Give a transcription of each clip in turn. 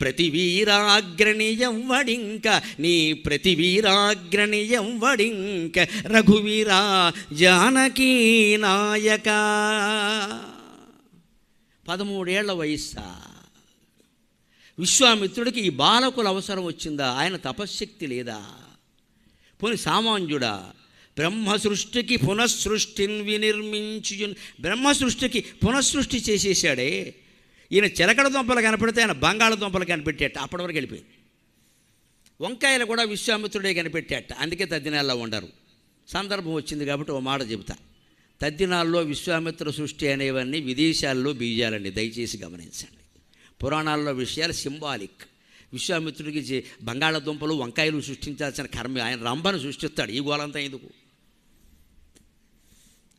ప్రతి వీరాగ్రణియం వడింక నీ ప్రతి వీరాగ్రణియం వడింక రఘువీరా జానకీ నాయక. పదమూడేళ్ళ వయస్సా. విశ్వామిత్రుడికి ఈ బాలకుల అవసరం వచ్చిందా? ఆయన తపశ్శక్తి లేదా? పోని సామాన్యుడా బ్రహ్మ సృష్టికి పునఃసృష్టిని వినిర్మించు బ్రహ్మ సృష్టికి పునఃసృష్టి చేసేసాడే ఈయన చిలకడ దుంపలు కనపెడితే ఆయన బంగాళదుంపలు కనిపెట్టేట. అప్పటి వరకు వెళ్ళిపోయింది వంకాయలు కూడా విశ్వామిత్రుడే కనిపెట్టేట. అందుకే తద్దినాల్లో ఉండరు. సందర్భం వచ్చింది కాబట్టి ఓ మాట చెబుతా. తద్దినాల్లో విశ్వామిత్ర సృష్టి అనేవన్నీ విదేశాల్లో బీజాలండి దయచేసి గమనించండి. పురాణాల్లో విషయాలు సింబాలిక్. విశ్వామిత్రుడికి బంగాళదుంపలు వంకాయలు సృష్టించాల్సిన కర్మ ఆయన రంభను సృష్టిస్తాడు. ఈ గోలంతా ఎందుకు?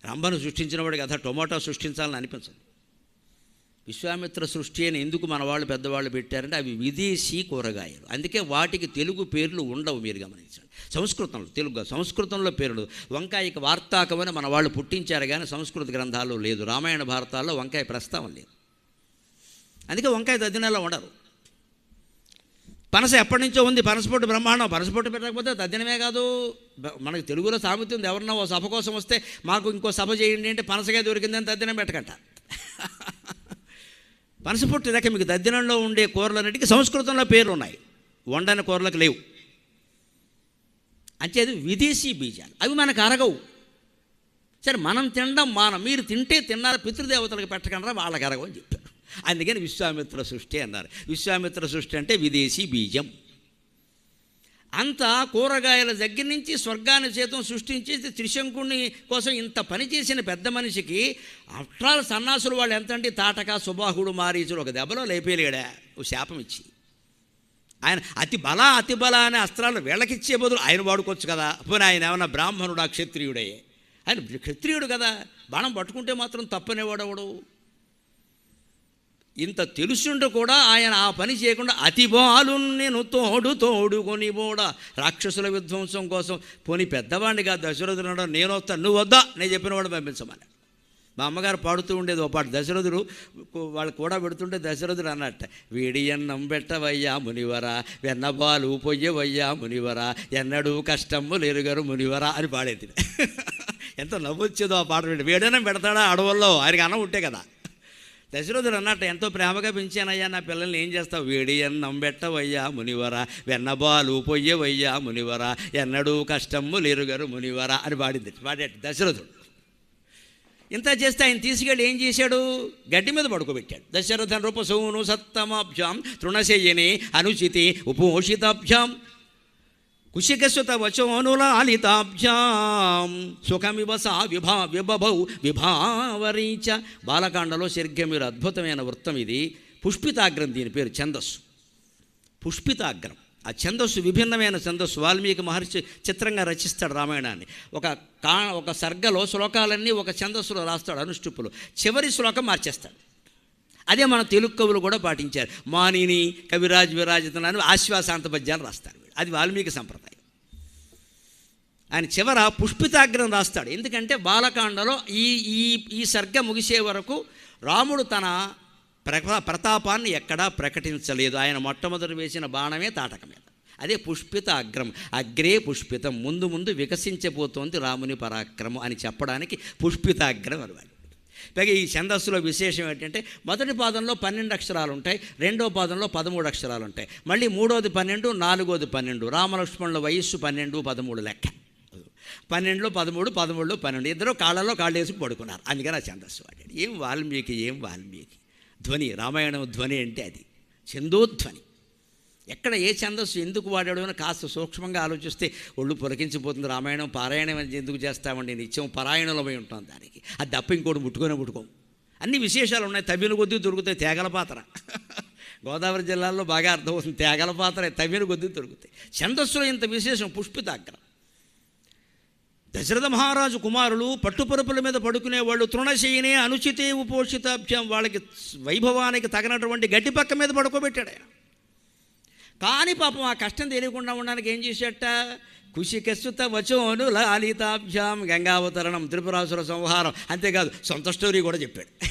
రంభను సృష్టించిన కదా టొమాటో సృష్టించాలని అనిపించదు. విశ్వామిత్ర సృష్టి అని ఎందుకు మన వాళ్ళు పెద్దవాళ్ళు పెట్టారంటే అవి విదేశీ కూరగాయలు. అందుకే వాటికి తెలుగు పేర్లు ఉండవు మీరు గమనించండి. సంస్కృతంలో తెలుగు సంస్కృతంలో పేర్లు వంకాయకి వార్తాకమని మన వాళ్ళు పుట్టించారు కానీ సంస్కృత గ్రంథాల్లో లేదు. రామాయణ భారతాల్లో వంకాయ ప్రస్తావం లేదు. అందుకే వంకాయ తద్దినాల్లో ఉండరు. పనస ఎప్పటి నుంచో ఉంది? పనసపొట్టు బ్రహ్మాండం. పనసపొట్టు పెట్టకపోతే తద్దినమే కాదు. మనకు తెలుగులో సామెత ఉంది. ఎవరన్నా ఓ సభ కోసం వస్తే మాకు ఇంకో సభ చేయండి అంటే పనసగా దొరికిందని తద్దినం పెట్టకంట. పనసపొట్టు రకం మీకు దద్దినంలో ఉండే కూరలన్నిటికీ సంస్కృతంలో పేర్లు ఉన్నాయి వండని కూరలకు లేవు. అంచేది విదేశీ బీజాలు. అవి మనకు అరగవు. సరే మనం తినడం మానం. మీరు తింటే తిన్నారు పితృదేవతలకు పెట్టకుండా వాళ్ళకి అరగవు అని చెప్పారు. అందుకని విశ్వామిత్ర సృష్టి అన్నారు. విశ్వామిత్ర సృష్టి అంటే విదేశీ బీజం. అంత కూరగాయల దగ్గర నుంచి స్వర్గాన్ని చేతం సృష్టించి త్రిశంకుని కోసం ఇంత పని చేసిన పెద్ద మనిషికి అట్రాల సన్నాసులు వాళ్ళు ఎంత అంటే తాటక సుబాహుడు మారీచుడు ఒక దెబ్బలో లేపేలేడా? ఓ శాపం ఇచ్చి. ఆయన అతి బల అతి బల అనే అస్త్రాలు వీళ్ళకిచ్చే బదులు ఆయన వాడుకోవచ్చు కదా. పోనీ ఆయన ఏమన్నా బ్రాహ్మణుడా క్షత్రియుడే? ఆయన క్షత్రియుడు కదా. బాణం పట్టుకుంటే మాత్రం తప్పనేవాడవడు? ఇంత తెలుసుంటూ కూడా ఆయన ఆ పని చేయకుండా అతి బాలు నేను తోడు తోడుకొని కూడా రాక్షసుల విధ్వంసం కోసం పోనీ కాదు దశరథుడు నేను వస్తాను నువ్వు వద్దా? నేను చెప్పిన వాడు పంపించమని. మా అమ్మగారు పాడుతూ ఉండేది ఓ పాట. దశరథుడు వాళ్ళు కూడా పెడుతుంటే దశరథుడు అన్నట్ట వీడి అన్నం పెట్టవయ్యా మునివరా వెన్నబాలు పొయ్యవయ్యా మునివరా ఎన్నడూ కష్టము లేరుగారు మునివరా అని పాడేది. ఎంత నవ్వొచ్చేదో ఆ పాట వింటే. వేడన్నం పెడతాడా అడవుల్లో ఆయనకి అన్నం ఉంటే కదా. దశరథుడు అన్నట్టు ఎంతో ప్రేమగా పెంచానయ్యా నా పిల్లల్ని ఏం చేస్తావు? వేడి అన్నం పెట్టవయ్యా మునివరా. వెన్నబాలు పొయ్యవయ్యా మునివరా. ఎన్నడూ కష్టము లేరుగారు మునివరా అని పాడింది. పాడేట దశరథుడు. ఇంత చేస్తే ఆయన తీసుకెళ్ళి ఏం చేశాడు? గడ్డి మీద పడుకోబెట్టాడు. దశరథ రూపసూను సత్తమాభ్యాం తృణశయ్యని అనుచితి ఉపోషితాభ్యాం కుశికసుత వచోనులాలితాభ్యాం సుఖమివ సా విభా విభభౌ విభావరీచ. బాలకాండలో సరిగ్గా మీరు అద్భుతమైన వృత్తం ఇది. పుష్పితాగ్రం దీని పేరు ఛందస్సు. పుష్పితాగ్రం. ఆ ఛందస్సు విభిన్నమైన ఛందస్సు. వాల్మీకి మహర్షి చిత్రంగా రచిస్తాడు రామాయణాన్ని. ఒక కా ఒక సర్గలో శ్లోకాలన్నీ ఒక ఛందస్సులో రాస్తాడు అనుష్టుప్పులు చివరి శ్లోకం మార్చేస్తాడు. అదే మన తెలుగు కవులు కూడా పాటించారు. మానిని కవిరాజ్ విరాజితనని ఆశ్వాసాంత పద్యాలు రాస్తారు. అది వాల్మీకి సంప్రదాయం. ఆయన చివర పుష్పితాగ్రం రాస్తాడు. ఎందుకంటే బాలకాండలో ఈ ఈ ఈ సర్గ ముగిసే వరకు రాముడు తన ప్రతాపాన్ని ఎక్కడా ప్రకటించలేదు. ఆయన మొట్టమొదటి వేసిన బాణమే తాటక మీద. అదే పుష్పిత అగ్రం అగ్రే పుష్పితం ముందు ముందు వికసించబోతోంది రాముని పరాక్రమం అని చెప్పడానికి పుష్పితాగ్రం అనమాట పైగా ఈ ఛందస్సులో విశేషం ఏంటంటే మొదటి పాదంలో పన్నెండు అక్షరాలు ఉంటాయి రెండో పాదంలో పదమూడు అక్షరాలు ఉంటాయి. మళ్ళీ మూడోది పన్నెండు నాలుగోది పన్నెండు. రామలక్ష్మణుల వయస్సు పన్నెండు పదమూడు లెక్క. పన్నెండులో పదమూడు పదమూడులో పన్నెండు. ఇద్దరు కాళ్ళలో కాళ్ళు వేసి పడుకున్నారు. అందుకని ఆ ఛందస్సు వాడాడు. ఏం వాల్మీకి ఏం వాల్మీకి? ధ్వని రామాయణం ధ్వని అంటే అది. చందోధ్వని. ఎక్కడ ఏ ఛందస్సు ఎందుకు వాడాడు అని కాస్త సూక్ష్మంగా ఆలోచిస్తే ఒళ్ళు పొలకించిపోతుంది రామాయణం పారాయణం అని ఎందుకు చేస్తామండి? నిత్యం పరాయణలమై ఉంటాం దానికి. అది తప్ప ఇంకోటి ముట్టుకొని ముట్టుకోం. అన్ని విశేషాలు ఉన్నాయి. తవ్విన కొద్దీ దొరుకుతాయి. తేగల పాత్ర. గోదావరి జిల్లాలో బాగా అర్థమవుతుంది. తేగల పాత్ర తవ్విన కొద్దీ దొరుకుతాయి. ఛందస్సులో ఇంత విశేషం పుష్పితాగ్రం. దశరథ మహారాజు కుమారులు పట్టుపరుపుల మీద పడుకునేవాళ్ళు తృణశయనే అనుచితే ఉపోషితాభ్యం. వాళ్ళకి వైభవానికి తగినటువంటి గడ్డి పక్క మీద పడుకోబెట్టాడు ఆయన. కానీ పాపం ఆ కష్టం తెలియకుండా ఉండడానికి ఏం చేసేట? కుశికసుత వచోను లాలితాభ్యాం గంగావతరణం త్రిపురాసుర సంహారం. అంతేకాదు సొంత స్టోరీ కూడా చెప్పాడు.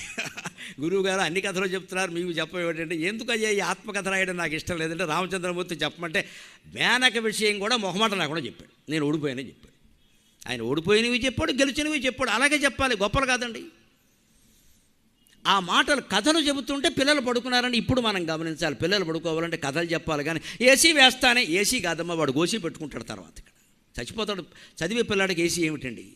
గురువు గారు అన్ని కథలు చెప్తున్నారు మీకు చెప్పేటంటే ఎందుకు అయ్యా ఈ ఆత్మకథ రాయడం నాకు ఇష్టం లేదంటే రామచంద్రమూర్తి చెప్పమంటే మేనక విషయం కూడా మొహమాట లేకుండా చెప్పాడు. నేను ఓడిపోయానని చెప్పాడు. ఆయన ఓడిపోయినవి చెప్పాడు గెలిచినవి చెప్పాడు. అలాగే చెప్పాలి గొప్పలు కాదండి. ఆ మాటలు కథలు చెబుతుంటే పిల్లలు పడుకున్నారని ఇప్పుడు మనం గమనించాలి. పిల్లలు పడుకోవాలంటే కథలు చెప్పాలి కానీ ఏసీ వేస్తానే ఏసీ కాదమ్మా వాడు గోసి పెట్టుకుంటాడు తర్వాత ఇక్కడ. చచ్చిపోతాడు చదివే పిల్లాడికి ఏసీ ఏమిటండి?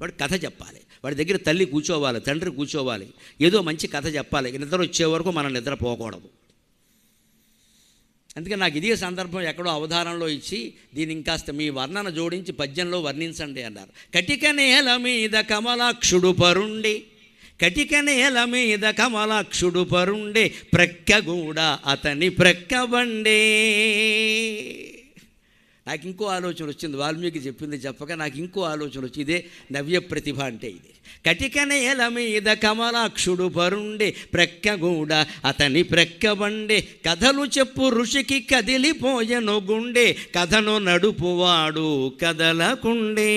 వాడు కథ చెప్పాలి. వాడి దగ్గర తల్లి కూర్చోవాలి తండ్రి కూర్చోవాలి ఏదో మంచి కథ చెప్పాలి. నిద్ర వచ్చే వరకు మనం నిద్ర పోకూడదు. అందుకే నాకు ఇదే సందర్భం ఎక్కడో అవధానంలో ఇచ్చి దీని ఇంకాస్త మీ వర్ణన జోడించి పద్యంలో వర్ణించండి అన్నారు. కటిక నేల మీద కమలాక్షుడు పరుండి కటికనేల మీద కమలాక్షుడు పరుండే ప్రక్కగూడ అతని ప్రక్కబండే నాకు ఇంకో ఆలోచన వచ్చింది వాల్మీకి చెప్పింది చెప్పక నాకు ఇంకో ఆలోచన వచ్చి ఇదే నవ్య ప్రతిభ అంటే ఇది. కటికనేల మీద కమలాక్షుడు పరుండే ప్రక్కగూడ అతని ప్రక్కబండే కథలు చెప్పు ఋషికి కదిలిపోయను గుండె కథను నడుపువాడు కదలకుండే.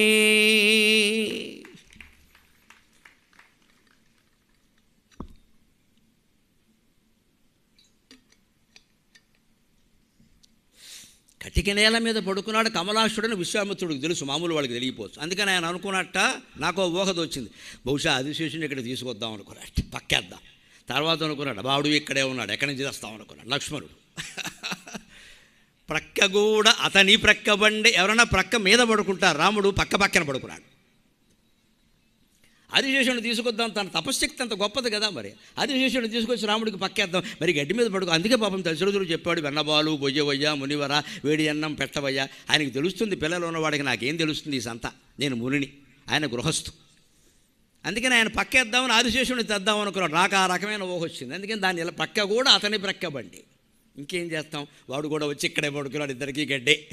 కటిక నేల మీద పడుకున్నాడు కమలాక్షుడని విశ్వామిత్రుడికి తెలుసు మామూలు వాళ్ళకి తెలియపోవచ్చు. అందుకని ఆయన అనుకున్నట్ట నాకు ఊహద వచ్చింది బహుశా ఆదిశేషుని ఇక్కడ తీసుకొద్దాం అనుకున్నట్ట పక్కేద్దాం. తర్వాత అనుకున్నాడు బావుడు ఇక్కడే ఉన్నాడు ఎక్కడి నుంచి తెస్తాం అనుకున్నాడు లక్ష్మణుడు. ప్రక్క కూడా అతని ప్రక్క బండి ఎవరైనా ప్రక్క మీద పడుకుంటారు రాముడు పక్క పక్కన పడుకున్నాడు. ఆదిశేషుని తీసుకొద్దాం తన తపశక్తి అంత గొప్పది కదా మరి. ఆదిశేషుని తీసుకొచ్చి రాముడికి పక్కేద్దాం. మరి గడ్డి మీద పడుకో అందుకే పాపం దశరథుడు చెప్పాడు వెన్నబాలు బొయ్యవయ్య మునివర వేడి అన్నం పెట్టవయ్య. ఆయనకి తెలుస్తుంది పిల్లలు ఉన్నవాడికి నాకేం తెలుస్తుంది ఈ సంత. నేను మునిని ఆయన గృహస్థు. అందుకని ఆయన పక్కేద్దామని ఆదిశేషుని తెద్దాం అనుకున్నాడు. నాకు ఆ రకమైన ఊహ వచ్చింది. అందుకని దాన్ని ఇలా పక్క కూడా అతని ప్రక్క బండి. ఇంకేం చేస్తాం? వాడు కూడా వచ్చి ఇక్కడే పడుకున్నాడు ఇద్దరికీ గడ్డే.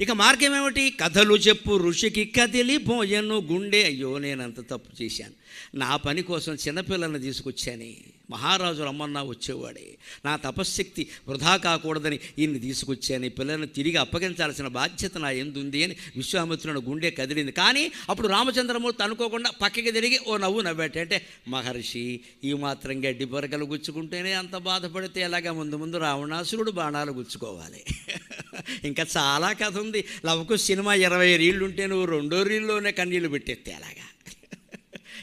ఇక మార్గం ఏమిటి కథలు చెప్పు ఋషికి కదిలిపోయను గుండె. అయ్యో నేను అంత తప్పు చేశాను. నా పని కోసం చిన్నపిల్లల్ని తీసుకొచ్చానే. మహారాజు రమ్మన్నా వచ్చేవాడే. నా తపశ్శక్తి వృధా కాకూడదని ఈయన్ని తీసుకొచ్చాను. పిల్లల్ని తిరిగి అప్పగించాల్సిన బాధ్యత నా ఎందుంది అని విశ్వామిత్రుని గుండె కదిలింది. కానీ అప్పుడు రామచంద్రమూర్తి అనుకోకుండా పక్కకి తిరిగి ఓ నవ్వు నవ్వాట అంటే మహర్షి ఈ మాత్రం గడ్డి పొరకలు గుచ్చుకుంటేనే అంత బాధపడితే ఎలాగ ముందు ముందు రావణాసురుడు బాణాలు గుచ్చుకోవాలి. ఇంకా చాలా కథ ఉంది. లవకు సినిమా ఇరవై రీళ్ళు ఉంటే నువ్వు రెండో రీల్లోనే కన్నీళ్ళు పెట్టేస్తే అలాగా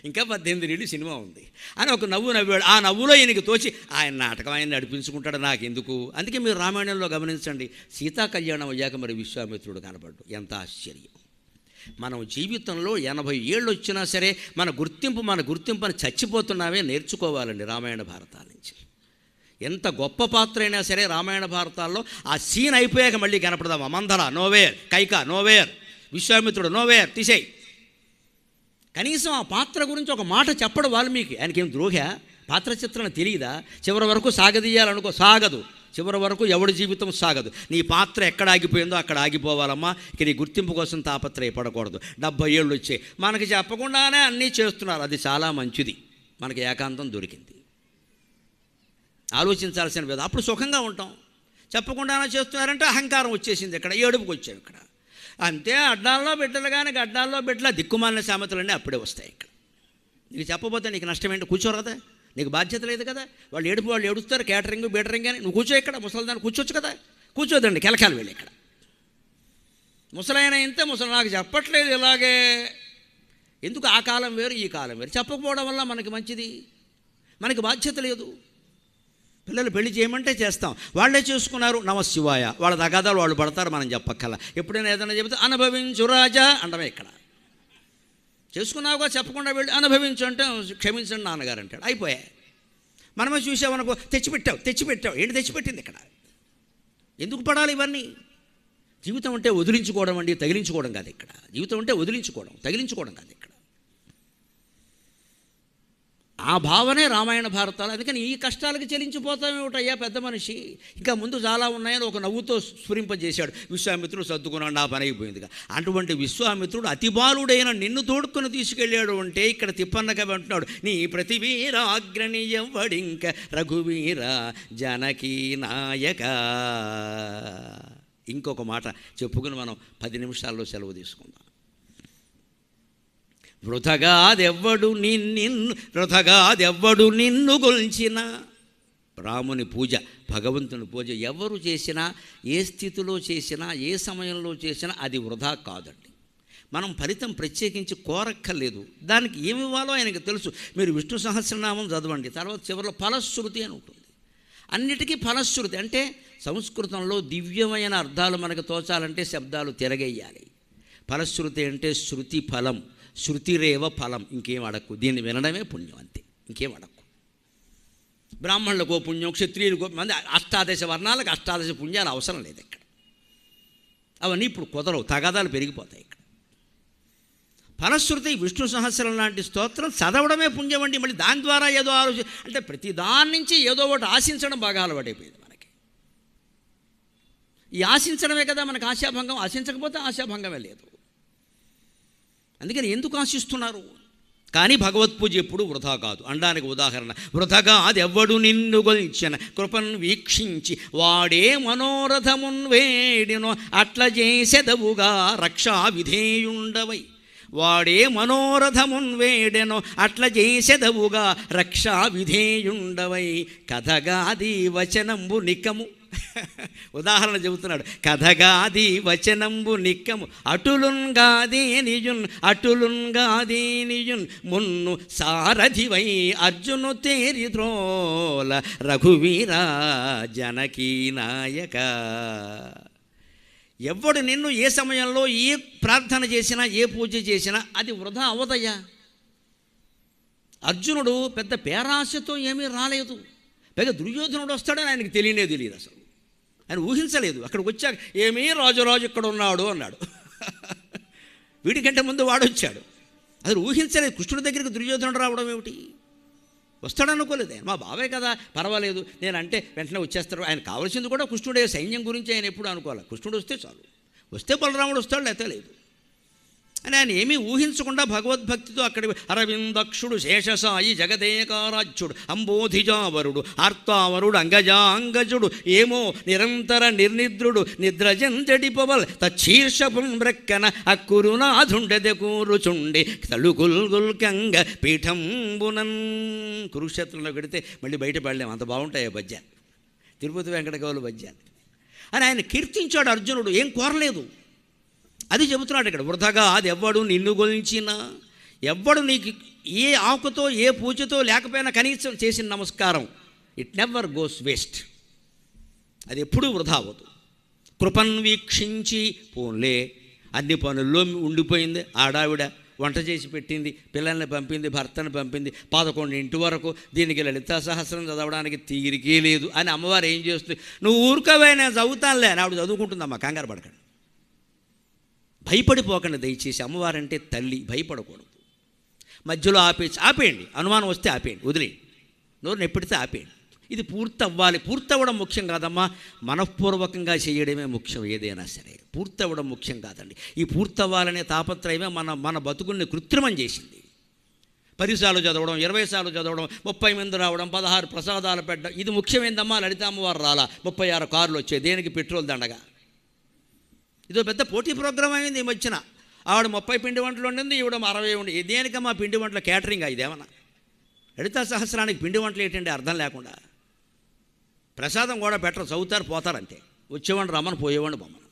ఇంకా పద్దెనిమిది రీళ్ళు సినిమా ఉంది. అని ఒక నవ్వు నవ్వాడు. ఆ నవ్వులో ఈయనకి తోచి ఆయన నాటకం ఆయన నడిపించుకుంటాడు నాకెందుకు? అందుకే మీరు రామాయణంలో గమనించండి. సీతా కళ్యాణం అయ్యాక మరి విశ్వామిత్రుడు కనబడ్డు. ఎంత ఆశ్చర్యం! మనం జీవితంలో ఎనభై ఏళ్ళు వచ్చినా సరే మన గుర్తింపు మన గుర్తింపుని చచ్చిపోతున్నామే నేర్చుకోవాలండి రామాయణ భారతాలు. ఎంత గొప్ప పాత్ర అయినా సరే రామాయణ భారతాల్లో ఆ సీన్ అయిపోయాక మళ్ళీ కనపడదాం మందర నోవేర్ కైక నోవేర్ విశ్వామిత్రుడు నోవేర్ తీసేయి. కనీసం ఆ పాత్ర గురించి ఒక మాట చెప్పడం వాల్మీకి ఆయనకేం ద్రోహ? పాత్ర చిత్రణ తెలియదా? చివరి వరకు సాగదీయాలనుకో సాగదు. చివరి వరకు ఎవడి జీవితం సాగదు. నీ పాత్ర ఎక్కడ ఆగిపోయిందో అక్కడ ఆగిపోవాలమ్మా. ఇక నీ గుర్తింపు కోసం తాపత్రయపడకూడదు. డెబ్బై ఏళ్ళు వచ్చాయి. మనకి చెప్పకుండానే అన్నీ చేస్తున్నారు. అది చాలా మంచిది. మనకి ఏకాంతం దొరికింది. ఆలోచించాల్సిన విధం. అప్పుడు సుఖంగా ఉంటాం. చెప్పకుండానే చేస్తున్నారంటే అహంకారం వచ్చేసింది ఇక్కడ ఏడుపుకి వచ్చాం ఇక్కడ. అంతే అడ్డాల్లో బిడ్డలు కానీ గడ్డాల్లో బిడ్డల దిక్కుమాలిన సామెతలన్నీ అప్పుడే వస్తాయి ఇక్కడ. నీకు చెప్పబోతే నీకు నష్టం ఏంటి? కూర్చోరు కదా. నీకు బాధ్యత లేదు కదా. వాళ్ళు ఏడుపు వాళ్ళు ఏడుస్తారు కేటరింగ్ బీటరింగ్ అని. నువ్వు కూర్చో ఇక్కడ ముసలిదాన్ని కూర్చోవచ్చు కదా. కూర్చోదండి కెలకాలు వెళ్ళి ఇక్కడ. ముసలైన ఇంతే ముసలి నాకు చెప్పట్లేదు ఇలాగే. ఎందుకు ఆ కాలం వేరు ఈ కాలం వేరు? చెప్పకపోవడం వల్ల మనకి మంచిది. మనకి బాధ్యత లేదు. పిల్లలు పెళ్ళి చేయమంటే చేస్తాం. వాళ్ళే చేసుకున్నారు నమశివాయ వాళ్ళ తగాదాలు వాళ్ళు పడతారు మనం చెప్పక్కల. ఎప్పుడైనా ఏదైనా చెబితే అనుభవించు రాజా అంటమే ఇక్కడ. చేసుకున్నావుగా చెప్పకుండా వెళ్ళి అనుభవించు అంటే క్షమించండి నాన్నగారు అంటాడు. అయిపోయా. మనమే చూసామనుకో తెచ్చిపెట్టావు తెచ్చిపెట్టావు. ఏంటి తెచ్చిపెట్టింది ఇక్కడ? ఎందుకు పడాలి ఇవన్నీ? జీవితం అంటే వదిలించుకోవడం అండి తగిలించుకోవడం కాదు ఇక్కడ. జీవితం అంటే వదిలించుకోవడం తగిలించుకోవడం కాదు ఇక్కడ. ఆ భావనే రామాయణ భారతాలు. అందుకని ఈ కష్టాలకి చెలించిపోతామేమిటయ్యా పెద్ద మనిషి? ఇంకా ముందు చాలా ఉన్నాయని ఒక నవ్వుతో స్ఫురింపజేశాడు. విశ్వామిత్రుడు సర్దుకున్నాడు నా పని అయిపోయిందిగా. అటువంటి విశ్వామిత్రుడు అతిబాలుడైన నిన్ను తోడుకొని తీసుకెళ్ళాడు అంటే ఇక్కడ తిప్పన్నగా వింటున్నాడు అంటున్నాడు నీ ప్రతివీరాగ్రణి ఎవ్వడింక రఘువీర జనకీ నాయక. ఇంకొక మాట చెప్పుకుని మనం పది నిమిషాల్లో సెలవు తీసుకుందాం. వృధగాదెవ్వడు నిన్ను వృధగాదెవ్వడు నిన్ను గొల్చిన. రాముని పూజ భగవంతుని పూజ ఎవరు చేసినా ఏ స్థితిలో చేసినా ఏ సమయంలో చేసినా అది వృధా కాదండి. మనం ఫలితం ప్రత్యేకించి కోరక్కర్లేదు. దానికి ఏమి ఇవ్వాలో ఆయనకు తెలుసు. మీరు విష్ణు సహస్రనామం చదవండి తర్వాత చివరిలో ఫలశ్రుతి అని ఉంటుంది. అన్నిటికీ ఫలశ్రుతి అంటే సంస్కృతంలో దివ్యమైన అర్థాలు మనకు తోచాలంటే శబ్దాలు తిరగేయాలి. ఫలశ్రుతి అంటే శృతి ఫలం శృతిరేవ ఫలం. ఇంకేం అడక్కు దీన్ని వినడమే పుణ్యం అంతే. ఇంకేం అడక్కు బ్రాహ్మణులకు పుణ్యం క్షత్రియులకు మంది అష్టాదశ వర్ణాలకు అష్టాదశ పుణ్యాలు అవసరం లేదు ఇక్కడ. అవన్నీ ఇప్పుడు కుదరవు. తగాదాలు పెరిగిపోతాయి ఇక్కడ. ఫలశ్రుతి విష్ణు సహస్రం లాంటి స్తోత్రం చదవడమే పుణ్యం అండి. మళ్ళీ దాని ద్వారా ఏదో ఆలోచి అంటే ప్రతి దాని నుంచి ఏదో ఒకటి ఆశించడం బాగా అలవాటైపోయింది మనకి. ఈ ఆశించడమే కదా మనకు ఆశాభంగం. ఆశించకపోతే ఆశాభంగమే లేదు. అందుకని ఎందుకు ఆశిస్తున్నారు? కానీ భగవత్ పూజ ఎప్పుడు వృధా కాదు. అనడానికి ఉదాహరణ వృధగా అది ఎవ్వడు నిన్ను గొల్చిన కృపను వీక్షించి వాడే మనోరథమున్ వేడినో అట్ల చేసెదవుగా రక్షా విధేయుండవై. వాడే మనోరథమున్ వేడెనో అట్ల చేసెదవుగా రక్షా విధేయుండవై. కథగాది వచనంబు నికము ఉదాహరణ చెబుతున్నాడు. కథగాది వచనంబు నిక్కము అటులున్గాదే నిజున్ అటులున్గాదే నిజున్ మున్ను సారథివై అర్జును తేరి త్రోల రఘువీర జనకీ నాయక. ఎవడు నిన్ను ఏ సమయంలో ఏ ప్రార్థన చేసినా ఏ పూజ చేసినా అది వృధా అవదయ్యా. అర్జునుడు పెద్ద పేరాశతో ఏమీ రాలేదు. పెద్ద దుర్యోధనుడు వస్తాడని ఆయనకు తెలియనే తెలియదు అసలు. ఆయన ఊహించలేదు. అక్కడికి వచ్చాక ఏమీ రాజురాజు ఇక్కడ ఉన్నాడు అన్నాడు. వీడికంటే ముందు వాడు వచ్చాడు అసలు ఊహించలేదు. కృష్ణుడి దగ్గరికి దుర్యోధనుడు రావడం ఏమిటి? వస్తాడనుకోలేదు ఆయన. మా బాబాయ్ కదా పర్వాలేదు. నేను అంటే వెంటనే వచ్చేస్తారు. ఆయన కావాల్సింది కూడా కృష్ణుడే. సైన్యం గురించి ఆయన ఎప్పుడు అనుకోవాలి. కృష్ణుడు వస్తే చాలు. వస్తే బలరాముడు వస్తాడు లేకపోతే లేదు. అని ఆయన ఏమీ ఊహించకుండా భగవద్భక్తితో అక్కడి అరవిందక్షుడు శేషసాయి జగదేకారాజ్యుడు అంబోధిజావరుడు ఆర్తావరుడు అంగజాంగజుడు ఏమో నిరంతర నిర్నిద్రుడు నిద్రజంతడిపవల్ తచ్చీర్షపుం బ్రక్కన అక్కురునాథుండెదె కూరుచుండి తలుగుల్గుల్కంగ పీఠంబునన్. కురుక్షేత్రంలో పెడితే మళ్ళీ బయట పడలేము అంత బాగుంటాయి ఆ పద్యాలు తిరుపతి వెంకటగౌలు పద్యాలు అని ఆయన కీర్తించాడు అర్జునుడు ఏం కోరలేదు. అది చెబుతున్నాడు ఇక్కడ వృధగా అది ఎవ్వడు నిన్ను గొలించినా ఎవ్వడు నీకు ఏ ఆకుతో ఏ పూజతో లేకపోయినా కనీసం చేసిన నమస్కారం ఇట్ నెవర్ గోస్ వేస్ట్. అది ఎప్పుడూ వృధా అవ్వదు. కృపన్ వీక్షించి పోన్లే అన్ని పనుల్లో ఉండిపోయింది ఆడావిడ వంట చేసి పెట్టింది పిల్లల్ని పంపింది భర్తను పంపింది పదకొండు ఇంటి వరకు దీనికి లలితా సహస్రం చదవడానికి తీరికే లేదు అని అమ్మవారు ఏం చేస్తుంది నువ్వు ఊరుకోవే నేను చదువుతానులే అని ఆవిడ చదువుకుంటుందమ్మా కంగారు పడకండి. భయపడిపోకండి దయచేసి. అమ్మవారంటే తల్లి భయపడకూడదు. మధ్యలో ఆపేసి ఆపేయండి. అనుమానం వస్తే ఆపేయండి వదిలేయండి. నోరు నెప్పిడితే ఆపేయండి. ఇది పూర్తి అవ్వాలి పూర్తి అవ్వడం ముఖ్యం కాదమ్మా. మనఃపూర్వకంగా చేయడమే ముఖ్యం ఏదైనా సరే. పూర్తి అవ్వడం ముఖ్యం కాదండి. ఈ పూర్తి అవ్వాలనే తాపత్రయమే మన మన బతుకుల్ని కృత్రిమం చేసింది. పదిసార్లు చదవడం ఇరవై సార్లు చదవడం ముప్పై మంది రావడం పదహారు ప్రసాదాలు పెట్టడం ఇది ముఖ్యమైందమ్మా. లలితామ్మవారు రాలా. ముప్పై ఆరు కార్లు వచ్చాయి. దేనికి పెట్రోల్ దండగా? ఇదో పెద్ద పోటీ ప్రోగ్రామ్ అయింది ఈ మధ్యన. ఆవిడ ముప్పై పిండి వంటలు ఉండింది ఈవిడ అరవై ఉండి దేనికమ్మా పిండి వంటల క్యాటరింగ్ ఇదేమన్నా? లలితా సహస్రానికి పిండి వంటలు ఏంటంటే అర్థం లేకుండా? ప్రసాదం కూడా పెట్టరు చదువుతారు పోతారంటే వచ్చేవాడు వచ్చేవాడిని రమ్మని పోయేవాడిని బొమ్మను.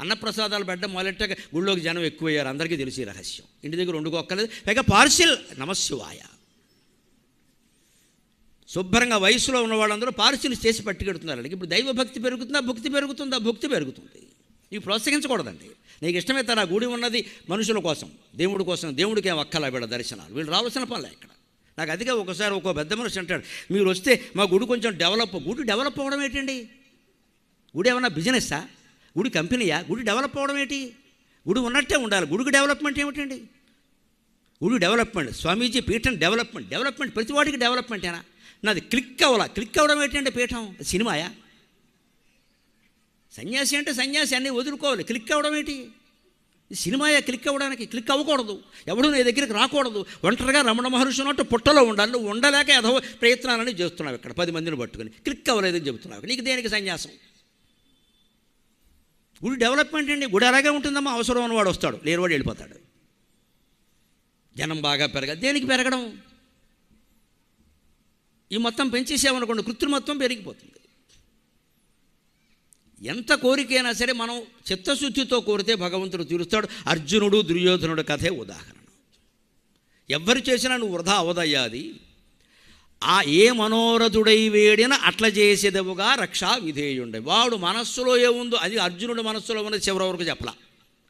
అన్నప్రసాదాలు పెట్టడం మొదలెట్టాక గుళ్ళోకి జనం ఎక్కువయ్యారు అందరికీ తెలిసి రహస్యం. ఇంటి దగ్గర వండుకోక్కర్లేదు. పైగా పార్సిల్ నమశివాయ శుభ్రంగా వయసులో ఉన్న వాళ్ళందరూ పార్సిల్ చేసి పట్టుకెడుతున్నారు. ఇప్పుడు దైవభక్తి పెరుగుతుందా భక్తి పెరుగుతుందా? భక్తి పెరుగుతుంది. ఇవి ప్రోత్సహించకూడదండి. నీకు ఇష్టమైతే నా గుడి ఉన్నది మనుషుల కోసం దేవుడి కోసం దేవుడికి ఏం అక్కల వీళ్ళ దర్శనాలు. వీళ్ళు రావాల్సిన పనులే ఇక్కడ. నాకు అదిగా ఒకసారి ఒక పెద్ద మనిషి అంటాడు మీరు వస్తే మా గుడి కొంచెం డెవలప్ గుడి డెవలప్ అవ్వడం ఏంటండి? గుడి ఏమన్నా బిజినెస్సా? గుడి కంపెనీయా? గుడి డెవలప్ అవ్వడం ఏంటి? గుడి ఉన్నట్టే ఉండాలి. గుడికి డెవలప్మెంట్ ఏమిటండి? గుడి డెవలప్మెంట్ స్వామీజీ పీఠం డెవలప్మెంట్ డెవలప్మెంట్ ప్రతి వాడికి డెవలప్మెంటేనా? నాది క్లిక్ అవ్వాలా? క్లిక్ అవ్వడం ఏంటంటే పీఠం? సినిమాయా? సన్యాసి అంటే సన్యాసి అన్నీ వదులుకోవాలి. క్లిక్ అవ్వడం ఏంటి? ఈ సినిమాయా క్లిక్ అవ్వడానికి క్లిక్ అవ్వకూడదు. ఎవడు నీ దగ్గరికి రాకూడదు. ఒంటరిగా రమణ మహర్షి ఉన్నట్టు పుట్టలో ఉండాలి. నువ్వు ఉండలేక ఏదో ప్రయత్నాలని చేస్తున్నావు ఇక్కడ పది మందిని పట్టుకొని. క్లిక్ అవ్వలేదని చెబుతున్నావు. నీకు దేనికి సన్యాసం? గుడి డెవలప్మెంట్ అండి. గుడి అలాగే ఉంటుందమ్మా. అవసరం ఉన్నవాడు వస్తాడు. లేనివాడు వెళ్ళిపోతాడు. జనం బాగా పెరగ దేనికి పెరగడం? ఈ మొత్తం పెంచేసామనుకోండి కృత్రిమత్వం పెరిగిపోతుంది. ఎంత కోరికైనా సరే మనం చిత్తశుద్ధితో కోరితే భగవంతుడు తీరుస్తాడు. అర్జునుడు దుర్యోధనుడు కథే ఉదాహరణ. ఎవ్వరు చేసినా నువ్వు వృధా అవదయ్యా అది. ఆ ఏ మనోరథుడై వేడిన అట్ల చేసేదవుగా రక్షా విధేయుండే. వాడు మనస్సులో ఏముందో అది అర్జునుడు మనస్సులో ఉన్నది చివరి వరకు చెప్పలా.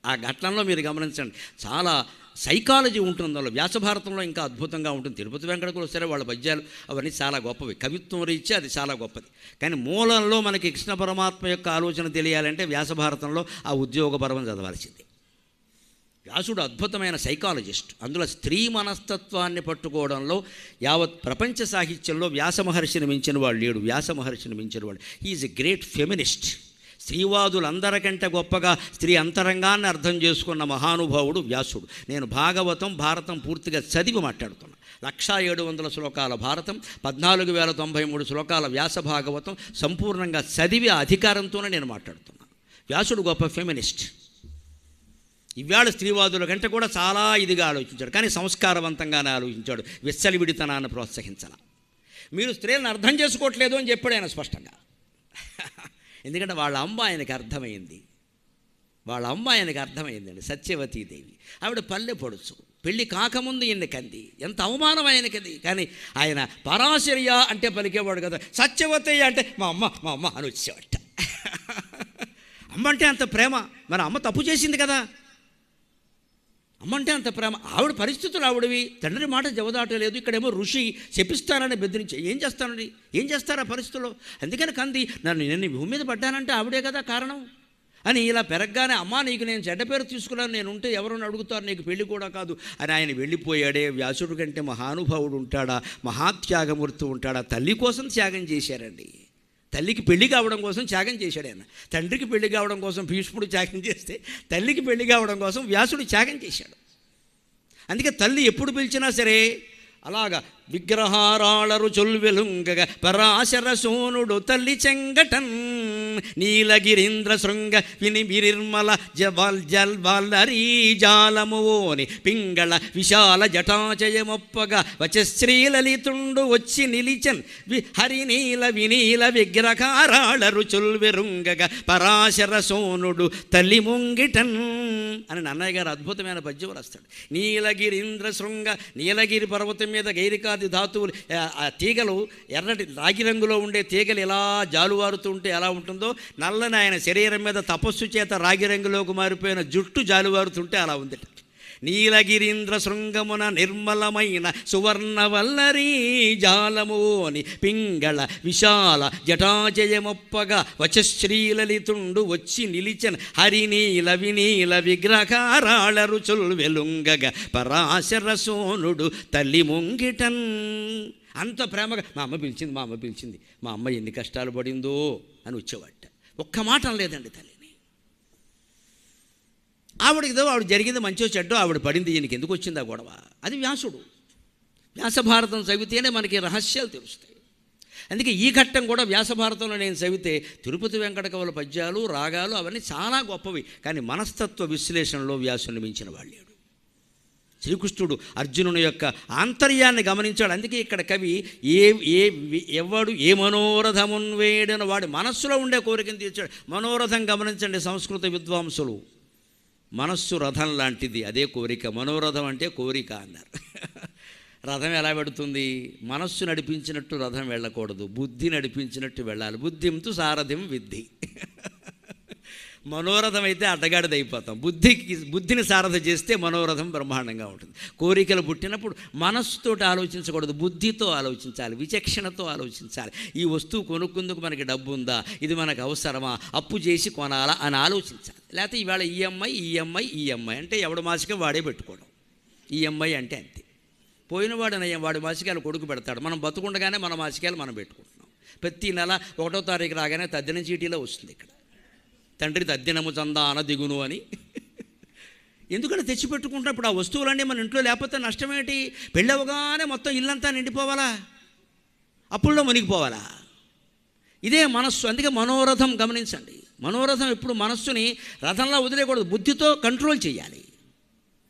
ఆ ఘటనలో మీరు గమనించండి. చాలా సైకాలజీ ఉంటుంది అందులో. వ్యాసభారతంలో ఇంకా అద్భుతంగా ఉంటుంది. తిరుపతి వెంకటకులు సరే వాళ్ళ పద్యాలు అవన్నీ చాలా గొప్పవి. కవిత్వం రీత్యా అది చాలా గొప్పది. కానీ మూలంలో మనకి కృష్ణ పరమాత్మ యొక్క ఆలోచన తెలియాలంటే వ్యాసభారతంలో ఆ ఉద్యోగ పర్వం చదవాల్సింది. వ్యాసుడు అద్భుతమైన సైకాలజిస్ట్. అందులో స్త్రీ మనస్తత్వాన్ని పట్టుకోవడంలో యావత్ ప్రపంచ సాహిత్యంలో వ్యాస మహర్షిని మించిన వాళ్ళు లేడు. వ్యాస మహర్షిని మించిన వాడు. ఈజ్ ఎ గ్రేట్ ఫెమినిస్ట్ స్త్రీవాదులందరికంటే గొప్పగా స్త్రీ అంతరంగాన్ని అర్థం చేసుకున్న మహానుభావుడు వ్యాసుడు. నేను భాగవతం భారతం పూర్తిగా చదివి మాట్లాడుతున్నాను లక్షా ఏడు వందల శ్లోకాల భారతం పద్నాలుగు వేల తొంభై మూడు శ్లోకాల వ్యాస భాగవతం సంపూర్ణంగా చదివి అధికారంతోనే నేను మాట్లాడుతున్నాను వ్యాసుడు గొప్ప ఫెమినిస్ట్ ఇవాళ స్త్రీవాదుల కంటే కూడా చాలా ఇదిగా ఆలోచించాడు. కానీ సంస్కారవంతంగానే ఆలోచించాడు. విచ్చలివిడితనాన్ని ప్రోత్సహించాల. మీరు స్త్రీలను అర్థం చేసుకోవట్లేదు అని చెప్పాడు ఆయన స్పష్టంగా. ఎందుకంటే వాళ్ళ అమ్మ ఆయనకి అర్థమైంది. వాళ్ళ అమ్మ ఆయనకి అర్థమైందండి సత్యవతీదేవి. ఆవిడ పల్లె పొడుచు పెళ్ళి కాకముందు ఈయన కంది. ఎంత అవమానం ఆయనకది. కానీ ఆయన పరాశర్య అంటే పలికేవాడు కదా సత్యవతయ్య అంటే మా అమ్మ మా అమ్మ అని వచ్చేవాట. అమ్మ అంటే అంత ప్రేమ. మన అమ్మ తప్పు చేసింది కదా. అమ్మంటే అంత ప్రేమ. ఆవిడ పరిస్థితులు ఆవిడవి. తండ్రి మాట జవదాటలేదు. ఇక్కడేమో ఋషి చెప్పిస్తానని బెదిరించి ఏం చేస్తానండి? ఏం చేస్తారా పరిస్థితుల్లో? అందుకని కంది నన్ను నేను భూమి మీద పడ్డానంటే ఆవిడే కదా కారణం? అని ఇలా పెరగగానే అమ్మా నీకు నేను చెడ్డ పేరు తీసుకున్నాను నేను ఉంటే ఎవరైనా అడుగుతారు? నీకు పెళ్ళి కూడా కాదు. అని ఆయన వెళ్ళిపోయాడే. వ్యాసుడు కంటే మహానుభావుడు ఉంటాడా? మహాత్యాగమూర్తి ఉంటాడా? తల్లి కోసం త్యాగం చేశారండి. తల్లికి పెళ్ళి కావడం కోసం త్యాగం చేశాడు ఆయన. తండ్రికి పెళ్ళి కావడం కోసం భీష్ముడు త్యాగం చేస్తే తల్లికి పెళ్ళి కావడం కోసం వ్యాసుడు త్యాగం చేశాడు. అందుకే తల్లి ఎప్పుడు పిలిచినా సరే అలాగా విగ్రహారాళరు చొల్వెలుంగగా పరాశర సోనుడు తల్లి చెంగటన్ నీలగిరీంద్ర శృంగ విని జల్ జవల్ జల్వల్లరీ జాలమువోని పింగళ విశాల జటాచయమొప్పగా వచశ్రీలలితుండు వచ్చి నిలిచన్ వి హరినీల వినీల విగ్రహారాళ రుచుల్ విరుంగగ పరాశర సోనుడు తల్లి ముంగిటన్ అని నన్నయ్య గారు అద్భుతమైన పద్యం రాస్తాడు. నీలగిరీంద్ర శృంగ నీలగిరి పర్వతం మీద గైరికాది ధాతువులు ఆ, ఆ తీగలు ఎర్రటి రాగి రంగులో ఉండే తీగలు ఎలా జాలువారుతుంటే ఎలా ఉంటుందో నల్లని ఆయన శరీరం మీద తపస్సు చేత రాగి రంగులోకి మారిపోయిన జుట్టు జాలువారుతుంటే అలా ఉంది నీలగిరీంద్ర శృంగమున నిర్మలమైన సువర్ణవల్లరీ జాలముని పింగళ విశాల జటాజయమొప్పగా వచశ్రీలలితుండు వచ్చి నిలిచన్ హరినీల వినీల విగ్రహారాళ రుచుల్ వెలుంగగ పరాశర సోనుడు తల్లి ముంగిటన్. అంత ప్రేమగా మా అమ్మ పిలిచింది మా అమ్మ పిలిచింది మా అమ్మ ఎన్ని కష్టాలు పడిందో అని వచ్చేవాట. ఒక్క మాట లేదండి తల్లిని ఆవిడ ఏదో ఆవిడ జరిగింది మంచో చెడ్డో ఆవిడ పడింది ఈయనకి ఎందుకు వచ్చింది ఆ గొడవ? అది వ్యాసుడు. వ్యాసభారతం చదివితేనే మనకి రహస్యాలు తెలుస్తాయి. అందుకే ఈ ఘట్టం కూడా వ్యాసభారతంలో నేను చదివితే తిరుపతి వెంకటకవుల పద్యాలు రాగాలు అవన్నీ చాలా గొప్పవి. కానీ మనస్తత్వ విశ్లేషణలో వ్యాసుని మించిన వాళ్ళు శ్రీకృష్ణుడు అర్జునుని యొక్క ఆంతర్యాన్ని గమనించాడు. అందుకే ఇక్కడ కవి ఏ ఏ ఎవడు ఏ మనోరథమున్ వేడిన వాడి మనస్సులో ఉండే కోరికను తీర్చాడు. మనోరథం గమనించండి సంస్కృత విద్వాంసులు. మనస్సు రథం లాంటిది అదే కోరిక. మనోరథం అంటే కోరిక అన్నారు. రథం ఎలా పెడుతుంది మనస్సు నడిపించినట్టు రథం వెళ్ళకూడదు. బుద్ధి నడిపించినట్టు వెళ్ళాలి. బుద్ధింతు సారథిం విద్ధి. మనోరథం అయితే అడ్డగాడిది అయిపోతాం బుద్ధికి బుద్ధిని సారథ చేస్తే మనోరథం బ్రహ్మాండంగా ఉంటుంది. కోరికలు పుట్టినప్పుడు మనస్సుతో ఆలోచించకూడదు. బుద్ధితో ఆలోచించాలి. విచక్షణతో ఆలోచించాలి. ఈ వస్తువు కొనుక్కుందుకు మనకి డబ్బు ఉందా ఇది మనకు అవసరమా? అప్పు చేసి కొనాలా? అని ఆలోచించాలి. లేకపోతే ఇవాళ ఈఎంఐ ఈఎంఐ ఈఎంఐ అంటే ఎవడు మాసికం వాడే పెట్టుకోవడం ఈఎంఐ అంటే అంతే. పోయినవాడు నయ్యం వాడి మాసికాలు కొడుకు పెడతాడు. మనం బతుకుండగానే మన మాసికాలు మనం పెట్టుకుంటున్నాం. ప్రతి నెల ఒకటో తారీఖు రాగానే తద్దిన చీటీలో వస్తుంది ఇక్కడ. తండ్రి తద్దినము చందాన దిగును అని. ఎందుకంటే తెచ్చిపెట్టుకుంటే ఇప్పుడు ఆ వస్తువులన్నీ మన ఇంట్లో లేకపోతే నష్టమేంటి? పెళ్ళవగానే మొత్తం ఇల్లంతా నిండిపోవాలా? అప్పుల్లో మునిగిపోవాలా? ఇదే మనస్సు. అందుకే మనోరథం గమనించండి. మనోరథం ఎప్పుడు మనస్సుని రథంలో వదిలేయకూడదు. బుద్ధితో కంట్రోల్ చేయాలి.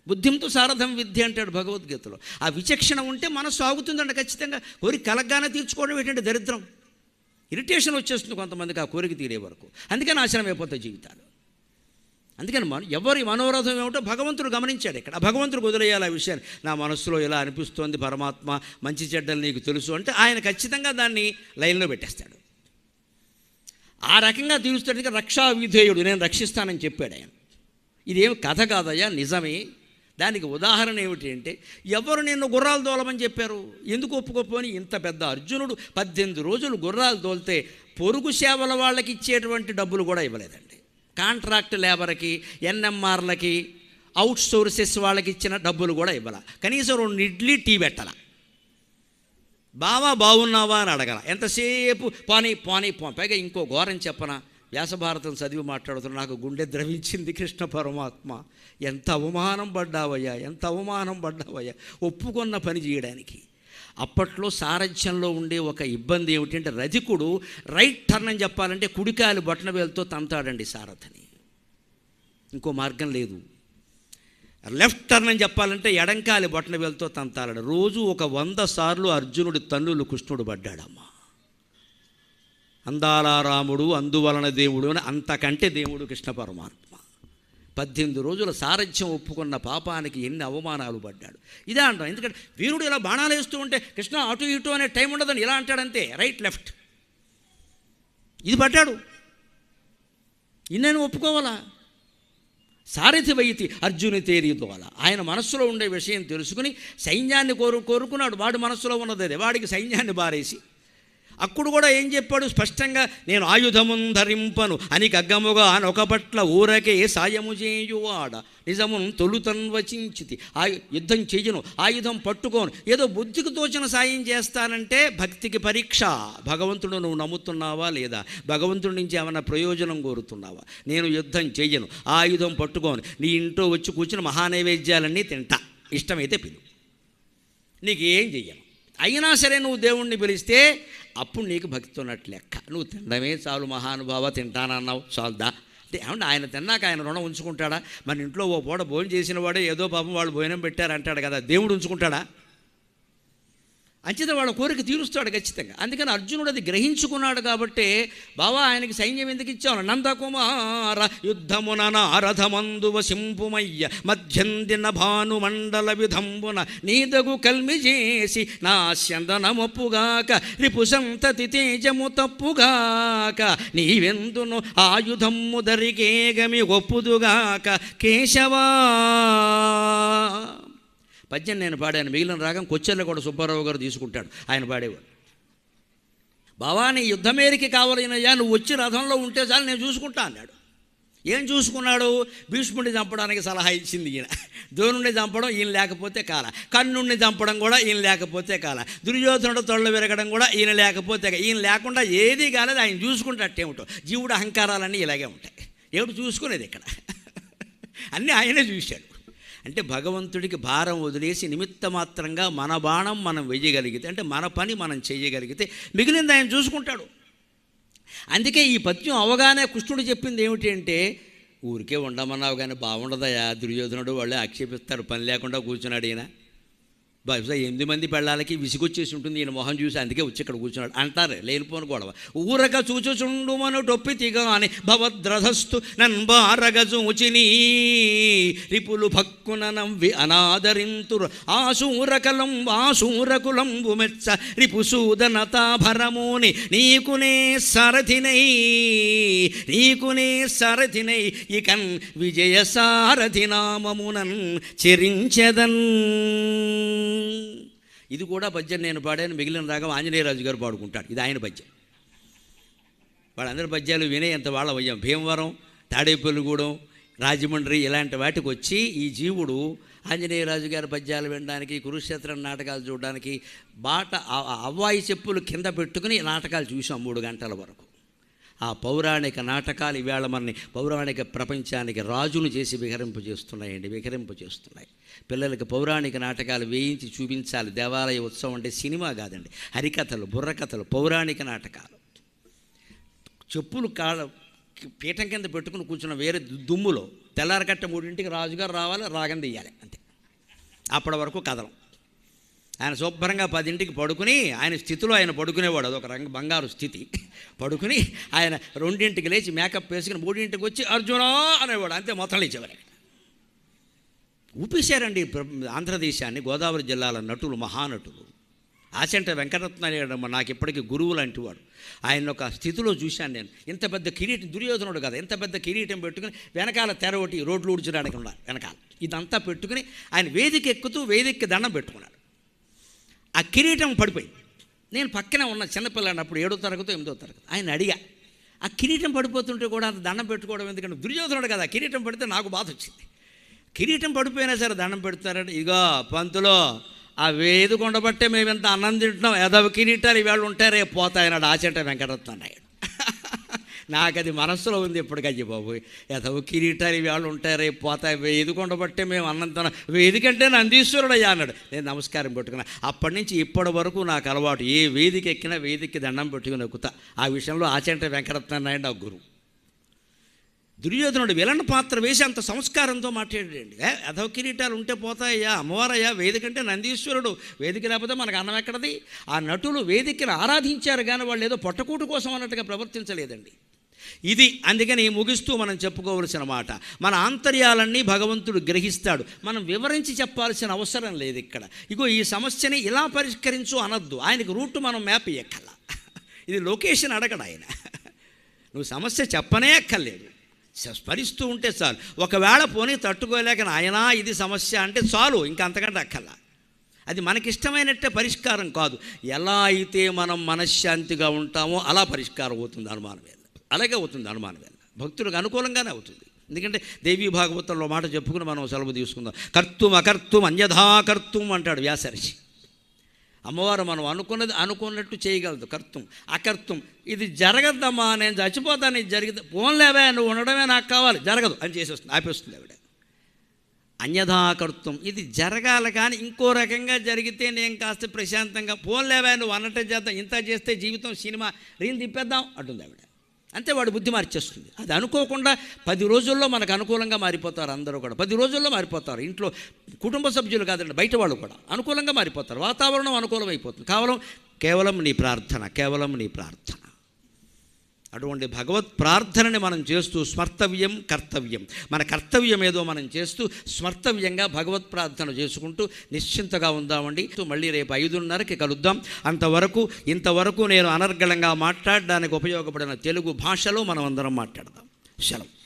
బుద్ధింతో సారథం విద్య అంటాడు భగవద్గీతలో. ఆ విచక్షణ ఉంటే మనస్సు ఆగుతుందండి ఖచ్చితంగా. కోరి కలగ్గానే తీర్చుకోవడం ఏంటంటే దరిద్రం. ఇరిటేషన్ వచ్చేస్తుంది కొంతమందికి ఆ కోరిక తీరే వరకు. అందుకని నాశనం అయిపోతాయి జీవితాలు. అందుకని మన ఎవరి మనోరథం ఏమిటో భగవంతుడు గమనించాడు ఇక్కడ. భగవంతుడు వదిలేయాలి ఆ విషయాన్ని. నా మనస్సులో ఇలా అనిపిస్తోంది పరమాత్మ మంచి చెడ్డలు నీకు తెలుసు అంటే ఆయన ఖచ్చితంగా దాన్ని లైన్లో పెట్టేస్తాడు. ఆ రకంగా తీరుస్తాడు. రక్షా విధేయుడు నేను రక్షిస్తానని చెప్పాడు ఆయన. ఇదేం కథ కాదయ్యా నిజమే. దానికి ఉదాహరణ ఏమిటి అంటే ఎవరు నిన్ను గుర్రాలు తోలమని చెప్పారు? ఎందుకు ఒప్పుకోపోని ఇంత పెద్ద అర్జునుడు పద్దెనిమిది రోజులు గుర్రాలు తోలితే పొరుగు సేవల వాళ్ళకి ఇచ్చేటువంటి డబ్బులు కూడా ఇవ్వలేదండి. కాంట్రాక్ట్ లేబర్కి ఎన్ఎంఆర్లకి అవుట్ సోర్సెస్ వాళ్ళకి ఇచ్చిన డబ్బులు కూడా ఇవ్వాల. కనీసం రెండు ఇడ్లీ టీ పెట్టాల. బావా బాగున్నావా అని అడగల. ఎంతసేపు? పోనీ పోనీ పో. పైగా ఇంకో ఘోరం చెప్పనా? వ్యాసభారతం చదివి మాట్లాడుతున్న నాకు గుండె ద్రవించింది కృష్ణ పరమాత్మ. ఎంత అవమానం పడ్డావయ్యా ఎంత అవమానం పడ్డావయ్యా. ఒప్పుకున్న పని చేయడానికి. అప్పట్లో సారథ్యంలో ఉండే ఒక ఇబ్బంది ఏమిటంటే రధికుడు రైట్ టర్న్ అని చెప్పాలంటే కుడికాయలు బొట్టన వేలుతో తంతాడండి సారథిని. ఇంకో మార్గం లేదు. లెఫ్ట్ టర్న్ అని చెప్పాలంటే ఎడంకాలి బొట్టన వేలుతో తంతాలడు రోజు ఒక వంద సార్లు అర్జునుడి తన్నులు కృష్ణుడు పడ్డాడమ్మా. అందాల రాముడు అందువలన దేవుడు అని అంతకంటే దేవుడు కృష్ణ పరమాత్మ. పద్దెనిమిది రోజుల సారథ్యం ఒప్పుకున్న పాపానికి ఎన్ని అవమానాలు పడ్డాడు. ఇదే అంటాం. ఎందుకంటే వీరుడు ఇలా బాణాలు వేస్తూ ఉంటే కృష్ణ అటు ఇటు అనే టైం ఉండదని ఇలా అంటాడంతే రైట్ లెఫ్ట్ ఇది పడ్డాడు. ఇన్నైనా ఒప్పుకోవాలా? సారథి వైతి అర్జుని తేరీతోల ఆయన మనస్సులో ఉండే విషయం తెలుసుకుని సైన్యాన్ని కోరు కోరుకున్నాడు. వాడి మనస్సులో ఉన్నది అదే. వాడికి సైన్యాన్ని బారేసి అప్పుడు కూడా ఏం చెప్పాడు? స్పష్టంగా నేను ఆయుధమును ధరింపను అని గగ్గముగా అనొక పట్ల ఊరకే సాయము చేయువాడ. నిజమును తొలుతన్ వచించితి. ఆ యుద్ధం చేయను ఆయుధం పట్టుకోను. ఏదో బుద్ధికి తోచిన సాయం చేస్తానంటే భక్తికి పరీక్ష. భగవంతుడు నువ్వు నమ్ముతున్నావా లేదా? భగవంతుడి నుంచి ఏమైనా ప్రయోజనం కోరుతున్నావా? నేను యుద్ధం చేయను ఆయుధం పట్టుకోను. నీ ఇంట్లో వచ్చి కూర్చుని మహానైవేద్యాలన్నీ తింటా. ఇష్టమైతే పిలు నీకు ఏం చెయ్యను అయినా సరే నువ్వు దేవుణ్ణి పిలిస్తే అప్పుడు నీకు భక్తితోన్నట్టు లెక్క. నువ్వు తినడమే చాలు మహానుభావ తింటానన్నావు చాలుదా? అంటే ఏమంటే ఆయన తిన్నాక ఆయన రుణం ఉంచుకుంటాడా? మన ఇంట్లో ఓ పూట భోజనం చేసిన వాడే ఏదో పాపం వాళ్ళు భోజనం పెట్టారంటాడు కదా దేవుడు ఉంచుకుంటాడా? అంచేత వాళ్ళ కోరిక తీరుస్తాడు ఖచ్చితంగా. అందుకని అర్జునుడు అది గ్రహించుకున్నాడు కాబట్టి బావా ఆయనకి సైన్యం ఎందుకు ఇచ్చావు? నందకుమార యుద్ధమున నారథమందు వసింపుమయ్య మధ్యందిన భానుమండల విధంబున నీదగు కల్మి చేసి నా స్యందనమొప్పుగాక రిపు సంతతి తేజము తప్పుగాక నీవెందును ఆయుధమ్ము దరికేగమి ఒప్పుదుగాక కేశవా? పద్యం నేను పాడాను. మిగిలిన రాగం కొచ్చెల్లో కూడా సుబ్బారావు గారు తీసుకుంటాడు. ఆయన పాడేవాడు. బావా నీ యుద్ధమేరికి కావాలనయ్యా నువ్వు వచ్చి రథంలో ఉంటే చాలు నేను చూసుకుంటా అన్నాడు. ఏం చూసుకున్నాడు? భీష్ముడిని చంపడానికి సలహా ఇచ్చింది ఈయన. ద్రోణుడిని చంపడం ఈయన లేకపోతే కాల. కర్ణుడిని చంపడం కూడా ఈయన లేకపోతే కాల. దుర్యోధనుడు తొళ్ళ విరగడం కూడా ఈయన లేకపోతే ఈయన లేకుండా ఏది కాలేదు ఆయన చూసుకుంటేమిటో జీవుడు అహంకారాలన్నీ ఇలాగే ఉంటాయి. ఏమిటి చూసుకునేది ఇక్కడ? అన్నీ ఆయనే చూశాడు. అంటే భగవంతుడికి భారం వదిలేసి నిమిత్త మాత్రంగా మన బాణం మనం వెయ్యగలిగితే అంటే మన పని మనం చేయగలిగితే మిగిలింది ఆయన చూసుకుంటాడు. అందుకే ఈ పద్యం అవగానే కృష్ణుడు చెప్పింది ఏమిటి అంటే ఊరికే ఉండమన్నావు కానీ బాగుండదయా దుర్యోధనుడు వాళ్ళు ఆక్షేపిస్తారు పని లేకుండా కూర్చున్నాడు ఈయన. బహుశా ఎనిమిది మంది పెళ్ళాలకి విసిగొచ్చేసి ఉంటుంది. ఈయన మొహం చూసి అందుకే వచ్చి ఇక్కడ కూర్చున్నాడు. అంటారు లేనిపోను గొడవ. ఊరక చూచుచుండుమను టొప్పి తిగాని భవద్రధస్తు నన్బారగజూచిని. రిపులు భక్కున నవ్వి అనాదరింతురు. ఆశూరకలం ఆశూరకులంబు మెచ్చ రిపుసూదనతాభరముని నీకునే సారథినై నీకునే సారథినై. ఇకన్ విజయ సారథి నామమునన్ చెరించెదన్. ఇది కూడా పద్యం నేను పాడాను మిగిలిన రాగం ఆంజనేయరాజు గారు పాడుకుంటాడు ఇది ఆయన పద్యం వాళ్ళందరి పద్యాలు వినే ఎంత వాళ్ళ అయ్యాం భీమవరం తాడేపల్లిగూడెం రాజమండ్రి ఇలాంటి వాటికి వచ్చి ఈ జీవుడు ఆంజనేయరాజు గారి పద్యాలు వినడానికి కురుక్షేత్రం నాటకాలు చూడడానికి బాట అవ్వాయి చెప్పులు కింద పెట్టుకుని నాటకాలు చూసాం మూడు గంటల వరకు. ఆ పౌరాణిక నాటకాలు ఇవాళ మనని పౌరాణిక ప్రపంచానికి రాజును చేసి విహరింపు చేస్తున్నాయండి విహరింపు చేస్తున్నాయి. పిల్లలకి పౌరాణిక నాటకాలు వేయించి చూపించాలి. దేవాలయ ఉత్సవం అంటే సినిమా కాదండి హరికథలు బుర్రకథలు పౌరాణిక నాటకాలు. చెప్పులు కాళ్ళ పీఠం కింద పెట్టుకుని కూర్చున్న వేరే దుమ్ములో తెల్లారకట్ట మూడింటికి రాజుగారు రావాలి రాగం తీయాలి అంతే. అప్పటి వరకు కథలం. ఆయన శుభ్రంగా పదింటికి పడుకుని ఆయన స్థితిలో ఆయన పడుకునేవాడు. అదొక రంగ బంగారు స్థితి. పడుకుని ఆయన రెండింటికి లేచి మేకప్ వేసుకుని మూడింటికి వచ్చి అర్జున అనేవాడు. అంతే మొత్తం లేచేవారు ఊపేశారండి ఆంధ్రదేశాన్ని గోదావరి జిల్లాల నటులు మహానటులు. ఆచంట వెంకటరత్న నాకు ఇప్పటికీ గురువు లాంటి వాడు. ఆయన ఒక స్థితిలో చూశాను నేను. ఇంత పెద్ద కిరీటం దుర్యోధనుడు కదా. ఇంత పెద్ద కిరీటం పెట్టుకుని వెనకాల తెర ఒకటి రోడ్లు ఊడ్చడానికి ఉన్నారు. వెనకాల. ఇదంతా పెట్టుకుని ఆయన వేదిక ఎక్కుతూ వేదికకి దండం పెట్టుకున్నాడు. ఆ కిరీటం పడిపోయింది. నేను పక్కనే ఉన్న చిన్నపిల్లని అప్పుడు ఏడో తరగతి ఎనిమిదో తరగతి. ఆయన అడిగా ఆ కిరీటం పడిపోతుంటే కూడా అంత దండం పెట్టుకోవడం ఎందుకంటే దుర్యోధనుడు కదా కిరీటం పడితే నాకు బాధ వచ్చింది. కిరీటం పడిపోయినా సరే దండం పెడతారంటే ఇగో పంతులో ఆ వేది కొండబట్టే మేము ఇంత అన్నం తింటున్నాం. ఎదవ కిరీటాలు ఇవాళ ఉంటారే పోతాయన్నాడు ఆచంట వెంకటరత్న నాయుడు నాకు అది మనస్సులో ఉంది ఇప్పటికయ్య బాబు. ఏదో కిరీటాలు వాళ్ళు ఉంటాయి రేపు పోతాయి. వేది కొండబట్టే మేము అన్నంతన వేదికంటే నందీశ్వరుడు అయ్యా అన్నాడు. నేను నమస్కారం పెట్టుకున్నా. అప్పటి నుంచి ఇప్పటి వరకు నాకు అలవాటు. ఏ వేదిక ఎక్కినా వేదికకి దండం పెట్టుకుని ఎక్కుతా ఆ విషయంలో ఆచంట వెంకటరత్న నాయుడు నా గురువు. దుర్యోధనుడు విలన్ పాత్ర వేసి అంత సంస్కారంతో మాట్లాడాడండి. ఏ అధవ కిరీటాలు ఉంటే పోతాయ్యా అమ్మవారయ్యా వేదికంటే నందీశ్వరుడు. వేదిక లేకపోతే మనకు అన్నం ఎక్కడది? ఆ నటులు వేదికను ఆరాధించారు కానీ వాళ్ళు ఏదో పొట్టకూటు కోసం అన్నట్టుగా ప్రవర్తించలేదండి. ఇది అందుకని ముగిస్తూ మనం చెప్పుకోవలసిన మాట. మన ఆంతర్యాలన్నీ భగవంతుడు గ్రహిస్తాడు. మనం వివరించి చెప్పాల్సిన అవసరం లేదు ఇక్కడ. ఇగో ఈ సమస్యని ఇలా పరిష్కరించు అనద్దు. ఆయనకు రూట్ మనం మ్యాప్ ఎక్కల ఇది లొకేషన్ అడగడు ఆయన. నువ్వు సమస్య చెప్పనే ఎక్కర్లేదు స్మరిస్తూ ఉంటే చాలు. ఒకవేళ పోనీ తట్టుకోలేక నాయనా ఇది సమస్య అంటే చాలు ఇంకా అంతకంటే అక్కర్లా. అది మనకిష్టమైనట్టే పరిష్కారం కాదు. ఎలా అయితే మనం మనశ్శాంతిగా ఉంటామో అలా పరిష్కారం అవుతుంది అనుమానం మీద అలాగే అవుతుంది అనుమానం భక్తులకు అనుకూలంగానే అవుతుంది. ఎందుకంటే దేవీ భాగవతంలో మాట చెప్పుకుని మనం సెలవు తీసుకుందాం. కర్తుం అకర్తుం అన్యథాకర్తుం అంటాడు వ్యాసరిషి. అమ్మవారు మనం అనుకున్నది అనుకున్నట్టు చేయగలదు. కర్తం అకర్తం ఇది జరగద్దమ్మా నేను చచ్చిపోతాను ఇది జరిగితే పోన్లేవే నువ్వు ఉండడమే నాకు కావాలి. జరగదు అని చేసేస్తుంది ఆపేస్తుంది ఆవిడ. అన్యథాకర్తం ఇది జరగాలి కానీ ఇంకో రకంగా జరిగితే నేను కాస్త ప్రశాంతంగా పోన్లేవే నువ్వు అన్నట్టు చేద్దాం ఇంత చేస్తే జీవితం సినిమా రీల్ తిప్పేద్దాం అంటుంది ఆవిడ. అంతే వాడు బుద్ధి మార్చేస్తుంది. అది అనుకోకుండా పది రోజుల్లో మనకు అనుకూలంగా మారిపోతారు అందరూ కూడా. పది రోజుల్లో మారిపోతారు. ఇంట్లో కుటుంబ సభ్యులు కాదండి బయట వాళ్ళు కూడా అనుకూలంగా మారిపోతారు. వాతావరణం అనుకూలమైపోతుంది. కేవలం కేవలం నీ ప్రార్థన కేవలం నీ ప్రార్థన. అటువంటి భగవత్ ప్రార్థనని మనం చేస్తూ స్మర్తవ్యం కర్తవ్యం. మన కర్తవ్యం ఏదో మనం చేస్తూ స్మర్తవ్యంగా భగవత్ ప్రార్థన చేసుకుంటూ నిశ్చింతగా ఉందామండి. మళ్ళీ రేపు ఐదున్నరకి కలుద్దాం. అంతవరకు ఇంతవరకు నేను అనర్గళంగా మాట్లాడడానికి ఉపయోగపడిన తెలుగు భాషలో మనం అందరం మాట్లాడదాం. సెలవు.